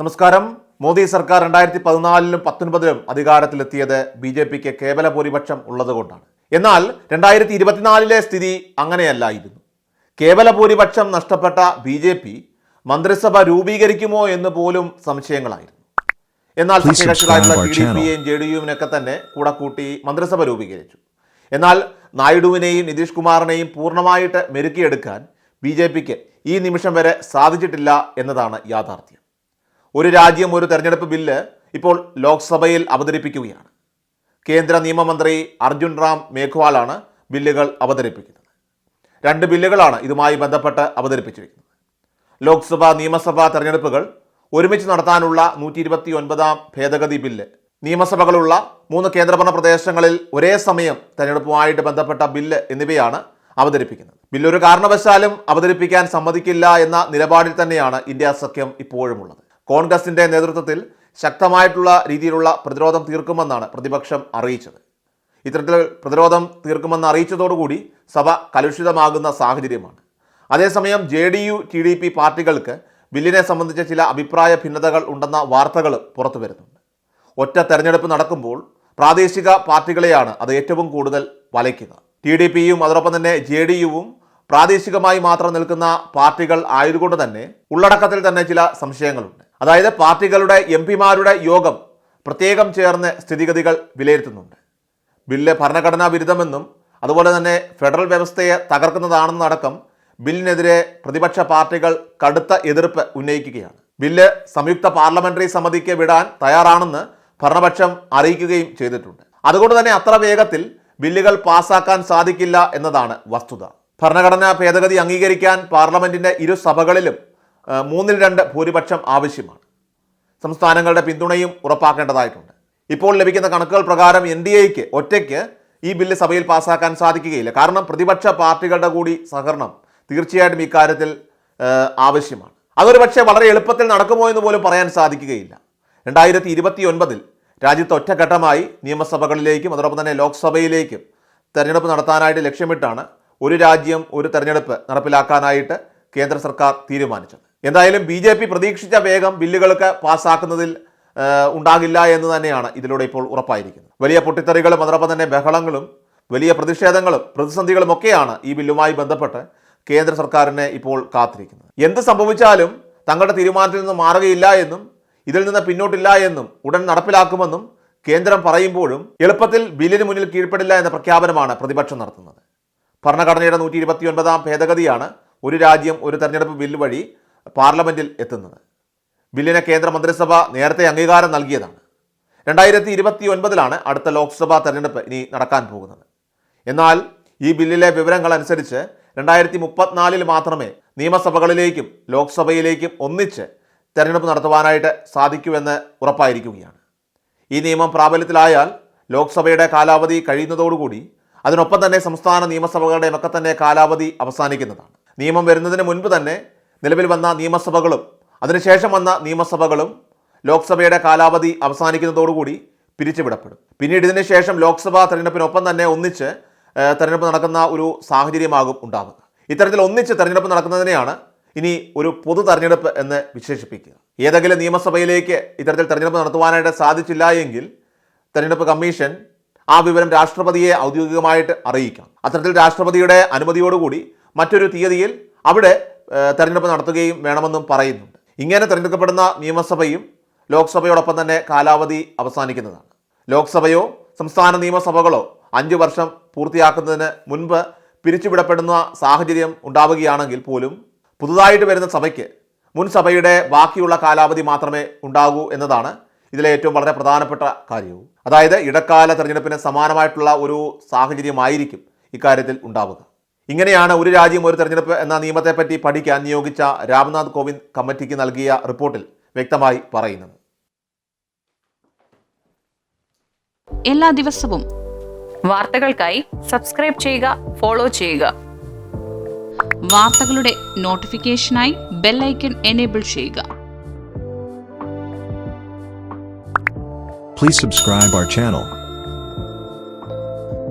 നമസ്കാരം. മോദി സർക്കാർ രണ്ടായിരത്തി പതിനാലിലും പത്തൊൻപതിലും അധികാരത്തിലെത്തിയത് ബി ജെ പിക്ക് കേവല ഭൂരിപക്ഷം ഉള്ളതുകൊണ്ടാണ്. എന്നാൽ രണ്ടായിരത്തി ഇരുപത്തിനാലിലെ സ്ഥിതി അങ്ങനെയല്ലായിരുന്നു. കേവല ഭൂരിപക്ഷം നഷ്ടപ്പെട്ട ബി ജെ പി മന്ത്രിസഭ രൂപീകരിക്കുമോ എന്ന് പോലും സംശയങ്ങളായിരുന്നു. എന്നാൽ സഖ്യകക്ഷികളായിട്ടുള്ള ടി ഡി പിയെയും ജെ ഡി യുവിനൊക്കെ തന്നെ കൂടെ കൂട്ടി മന്ത്രിസഭ രൂപീകരിച്ചു. എന്നാൽ നായിഡുവിനെയും നിതീഷ് കുമാറിനെയും പൂർണമായിട്ട് മെരുക്കിയെടുക്കാൻ ബി ജെ പിക്ക് ഈ നിമിഷം വരെ സാധിച്ചിട്ടില്ല എന്നതാണ് യാഥാർത്ഥ്യം. ഒരു രാജ്യം ഒരു തെരഞ്ഞെടുപ്പ് ബില്ല് ഇപ്പോൾ ലോക്സഭയിൽ അവതരിപ്പിക്കുകയാണ്. കേന്ദ്ര നിയമമന്ത്രി അർജുൻ റാം മേഘ്വാളാണ് ബില്ലുകൾ അവതരിപ്പിക്കുന്നത്. രണ്ട് ബില്ലുകളാണ് ഇതുമായി ബന്ധപ്പെട്ട് അവതരിപ്പിച്ചിരിക്കുന്നത്. ലോക്സഭ നിയമസഭാ തെരഞ്ഞെടുപ്പുകൾ ഒരുമിച്ച് നടത്താനുള്ള നൂറ്റി ഇരുപത്തി ഒൻപതാം ഭേദഗതി ബില്ല്. നിയമസഭകളുള്ള മൂന്ന് കേന്ദ്രഭരണ പ്രദേശങ്ങളിൽ ഒരേ സമയം തെരഞ്ഞെടുപ്പുമായിട്ട് ബന്ധപ്പെട്ട ബില്ല് എന്നിവയാണ് അവതരിപ്പിക്കുന്നത്. ബില്ലൊരു കാരണവശാലും അവതരിപ്പിക്കാൻ സമ്മതിക്കില്ല എന്ന നിലപാടിൽ തന്നെയാണ് ഇന്ത്യ സഖ്യം ഇപ്പോഴുമുള്ളത്. കോൺഗ്രസിന്റെ നേതൃത്വത്തിൽ ശക്തമായിട്ടുള്ള രീതിയിലുള്ള പ്രതിരോധം തീർക്കുമെന്നാണ് പ്രതിപക്ഷം അറിയിച്ചത്. ഇത്തരത്തിൽ പ്രതിരോധം തീർക്കുമെന്ന് അറിയിച്ചതോടുകൂടി സഭ കലുഷിതമാകുന്ന സാഹചര്യമാണ്. അതേസമയം J D U T D P പാർട്ടികൾക്ക് ബില്ലിനെ സംബന്ധിച്ച ചില അഭിപ്രായ ഭിന്നതകൾ ഉണ്ടെന്ന വാർത്തകൾ പുറത്തു വരുന്നുണ്ട്. ഒറ്റ തെരഞ്ഞെടുപ്പ് നടക്കുമ്പോൾ പ്രാദേശിക പാർട്ടികളെയാണ് അത് ഏറ്റവും കൂടുതൽ വലയ്ക്കുക. ടി ഡി പിയും അതോടൊപ്പം തന്നെ ജെ ഡി യുവും പ്രാദേശികമായി മാത്രം നിൽക്കുന്ന പാർട്ടികൾ ആയതുകൊണ്ട് തന്നെ ഉള്ളടക്കത്തിൽ തന്നെ ചില സംശയങ്ങളുണ്ട്. അതായത് പാർട്ടികളുടെ എം പിമാരുടെ യോഗം പ്രത്യേകം ചേർന്ന് സ്ഥിതിഗതികൾ വിലയിരുത്തുന്നുണ്ട്. ബില്ല് ഭരണഘടനാ വിരുദ്ധമെന്നും അതുപോലെ തന്നെ ഫെഡറൽ വ്യവസ്ഥയെ തകർക്കുന്നതാണെന്നടക്കം ബില്ലിനെതിരെ പ്രതിപക്ഷ പാർട്ടികൾ കടുത്ത എതിർപ്പ് ഉന്നയിക്കുകയാണ്. ബില്ല് സംയുക്ത പാർലമെന്ററി സമിതിക്ക് വിടാൻ തയ്യാറാണെന്ന് ഭരണപക്ഷം അറിയിക്കുകയും ചെയ്തിട്ടുണ്ട്. അതുകൊണ്ട് തന്നെ അത്ര വേഗത്തിൽ ബില്ലുകൾ പാസാക്കാൻ സാധിക്കില്ല എന്നതാണ് വസ്തുത. ഭരണഘടനാ ഭേദഗതി അംഗീകരിക്കാൻ പാർലമെന്റിന്റെ ഇരു സഭകളിലും മൂന്നിൽ രണ്ട് ഭൂരിപക്ഷം ആവശ്യമാണ്. സംസ്ഥാനങ്ങളുടെ പിന്തുണയും ഉറപ്പാക്കേണ്ടതായിട്ടുണ്ട്. ഇപ്പോൾ ലഭിക്കുന്ന കണക്കുകൾ പ്രകാരം എൻ ഡി എക്ക് ഒറ്റയ്ക്ക് ഈ ബില്ല് സഭയിൽ പാസ്സാക്കാൻ സാധിക്കുകയില്ല. കാരണം പ്രതിപക്ഷ പാർട്ടികളുടെ കൂടി സഹകരണം തീർച്ചയായിട്ടും ഇക്കാര്യത്തിൽ ആവശ്യമാണ്. അതൊരു പക്ഷേ വളരെ എളുപ്പത്തിൽ നടക്കുമോ എന്ന് പോലും പറയാൻ സാധിക്കുകയില്ല. രണ്ടായിരത്തി ഇരുപത്തി ഒൻപതിൽ രാജ്യത്ത് ഒറ്റഘട്ടമായി നിയമസഭകളിലേക്കും അതോടൊപ്പം തന്നെ ലോക്സഭയിലേക്കും തെരഞ്ഞെടുപ്പ് നടത്താനായിട്ട് ലക്ഷ്യമിട്ടാണ് ഒരു രാജ്യം ഒരു തെരഞ്ഞെടുപ്പ് നടപ്പിലാക്കാനായിട്ട് കേന്ദ്ര സർക്കാർ തീരുമാനിച്ചത്. എന്തായാലും ബി ജെ പി പ്രതീക്ഷിച്ച വേഗം ബില്ലുകൾക്ക് പാസ്സാക്കുന്നതിൽ ഉണ്ടാകില്ല എന്ന് തന്നെയാണ് ഇതിലൂടെ ഇപ്പോൾ ഉറപ്പായിരിക്കുന്നത്. വലിയ പൊട്ടിത്തെറികളും അതോടൊപ്പം തന്നെ ബഹളങ്ങളും വലിയ പ്രതിഷേധങ്ങളും പ്രതിസന്ധികളും ഒക്കെയാണ് ഈ ബില്ലുമായി ബന്ധപ്പെട്ട് കേന്ദ്ര സർക്കാരിനെ ഇപ്പോൾ കാത്തിരിക്കുന്നത്. എന്ത് സംഭവിച്ചാലും തങ്ങളുടെ തീരുമാനത്തിൽ നിന്ന് മാറുകയില്ല എന്നും ഇതിൽ നിന്ന് പിന്നോട്ടില്ല എന്നും ഉടൻ നടപ്പിലാക്കുമെന്നും കേന്ദ്രം പറയുമ്പോഴും എളുപ്പത്തിൽ ബില്ലിന് മുന്നിൽ കീഴ്പ്പെടില്ല എന്ന പ്രഖ്യാപനമാണ് പ്രതിപക്ഷം നടത്തുന്നത്. ഭരണഘടനയുടെ നൂറ്റി ഇരുപത്തി ഒൻപതാം ഭേദഗതിയാണ് ഒരു രാജ്യം ഒരു തെരഞ്ഞെടുപ്പ് ബില്ല് വഴി പാർലമെന്റിൽ എത്തുന്നത്. ബില്ലിന് കേന്ദ്ര മന്ത്രിസഭ നേരത്തെ അംഗീകാരം നൽകിയതാണ്. രണ്ടായിരത്തി ഇരുപത്തി ഒൻപതിലാണ് അടുത്ത ലോക്സഭാ തെരഞ്ഞെടുപ്പ് ഇനി നടക്കാൻ പോകുന്നത്. എന്നാൽ ഈ ബില്ലിലെ വിവരങ്ങൾ അനുസരിച്ച് രണ്ടായിരത്തി മുപ്പത്തിനാലിൽ മാത്രമേ നിയമസഭകളിലേക്കും ലോക്സഭയിലേക്കും ഒന്നിച്ച് തെരഞ്ഞെടുപ്പ് നടത്തുവാനായിട്ട് സാധിക്കുമെന്ന് ഉറപ്പായിരിക്കുകയാണ്. ഈ നിയമം പ്രാബല്യത്തിലായാൽ ലോക്സഭയുടെ കാലാവധി കഴിയുന്നതോടുകൂടി അതിനൊപ്പം തന്നെ സംസ്ഥാന നിയമസഭകളുടെയും ഒക്കെ തന്നെ കാലാവധി അവസാനിക്കുന്നതാണ്. നിയമം വരുന്നതിന് മുൻപ് തന്നെ നിലവിൽ വന്ന നിയമസഭകളും അതിനുശേഷം വന്ന നിയമസഭകളും ലോക്സഭയുടെ കാലാവധി അവസാനിക്കുന്നതോടുകൂടി പിരിച്ചുവിടപ്പെടും. പിന്നീട് ഇതിന് ശേഷം ലോക്സഭാ തെരഞ്ഞെടുപ്പിനൊപ്പം തന്നെ ഒന്നിച്ച് തെരഞ്ഞെടുപ്പ് നടക്കുന്ന ഒരു സാഹചര്യമാകും ഉണ്ടാവുക. ഇത്തരത്തിൽ ഒന്നിച്ച് തെരഞ്ഞെടുപ്പ് നടക്കുന്നതിനെയാണ് ഇനി ഒരു പൊതു തെരഞ്ഞെടുപ്പ് എന്ന് വിശേഷിപ്പിക്കുക. ഏതെങ്കിലും നിയമസഭയിലേക്ക് ഇത്തരത്തിൽ തെരഞ്ഞെടുപ്പ് നടത്തുവാനായിട്ട് സാധിച്ചില്ല എങ്കിൽ തെരഞ്ഞെടുപ്പ് കമ്മീഷൻ ആ വിവരം രാഷ്ട്രപതിയെ ഔദ്യോഗികമായിട്ട് അറിയിക്കാം അത്തരത്തിൽ രാഷ്ട്രപതിയുടെ അനുമതിയോടുകൂടി മറ്റൊരു തീയതിയിൽ അവിടെ തെരഞ്ഞെടുപ്പ് നടത്തുകയും വേണമെന്നും പറയുന്നുണ്ട്. ഇങ്ങനെ തിരഞ്ഞെടുക്കപ്പെടുന്ന നിയമസഭയും ലോക്സഭയോടൊപ്പം തന്നെ കാലാവധി അവസാനിക്കുന്നതാണ്. ലോക്സഭയോ സംസ്ഥാന നിയമസഭകളോ അഞ്ച് വർഷം പൂർത്തിയാക്കുന്നതിന് മുൻപ് പിരിച്ചുവിടപ്പെടുന്ന സാഹചര്യം ഉണ്ടാവുകയാണെങ്കിൽ പോലും പുതുതായിട്ട് വരുന്ന സഭയ്ക്ക് മുൻ സഭയുടെ ബാക്കിയുള്ള കാലാവധി മാത്രമേ ഉണ്ടാകൂ എന്നതാണ് ഇതിലെ ഏറ്റവും വളരെ പ്രധാനപ്പെട്ട കാര്യവും. അതായത് ഇടക്കാല തെരഞ്ഞെടുപ്പിന് സമാനമായിട്ടുള്ള ഒരു സാഹചര്യമായിരിക്കും ഇക്കാര്യത്തിൽ ഉണ്ടാവുക. ഇങ്ങനെയാണ് ഒരു രാജ്യം ഒരു തെരഞ്ഞെടുപ്പ് എന്ന നിയമത്തെപ്പറ്റി പഠിക്കാൻ നിയോഗിച്ച രാംനാഥ് കോവിന്ദ് കമ്മിറ്റിക്ക് നൽകിയ റിപ്പോർട്ടിൽ വ്യക്തമായി പറയുന്നത്. എല്ലാ ദിവസവും വാർത്തകൾക്കായി സബ്സ്ക്രൈബ് ചെയ്യുക ഫോളോ ചെയ്യുക. വാർത്തകളുടെ നോട്ടിഫിക്കേഷനായി ബെല്ലൈക്കൺ എനേബിൾ ചെയ്യുക. Please subscribe our channel.